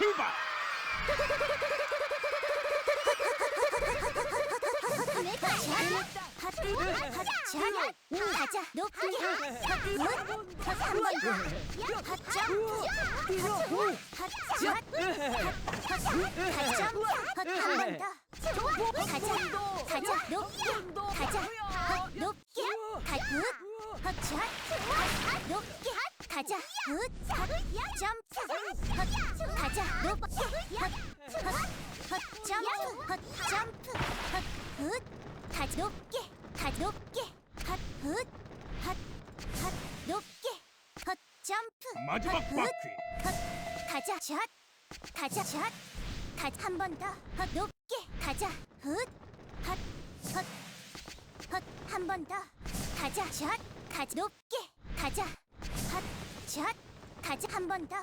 출발 내가 잘했다. 핫, 가자. 높게. 굿. 한번 더. 핫 점프. 핫 핫. 핫 점프. 핫한번 더. 좋아. 가자. 가자. 높게. 가자. 핫 높게. 핫 굿. 핫 샷. 핫 높게. 가자. 굿. 핫 점프. 핫 가자. 높게. 핫 핫. 헛 점프 헛 점프 헛굿 가 높게 가 높게 높게 헛 점프 마지막 헛, 굿, 바퀴. 헛 가자 샷. 가자 샷가한 번 더. 헛 높게. 가자 굿헛헛헛한 번 더. 가자 샷. 가자 높게. 가자 헛샷. 가자 한 번 더.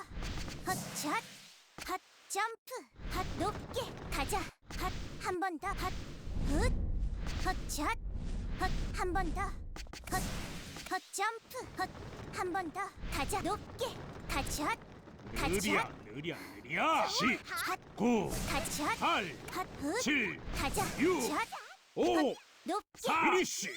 헛샷 헛 점프. 헛 높게. 가자. 헛한번 더. 헛굿 헛샷. 헛한 번 더. 헛 헛 점프. 헛한 번 더. 가자. 높게. 가자 헛. 느리야 가자 느리야 느리야. 십헛구 가자 팔 헛 굿 칠 가자. 육, 샷 오. 높게. 피니쉬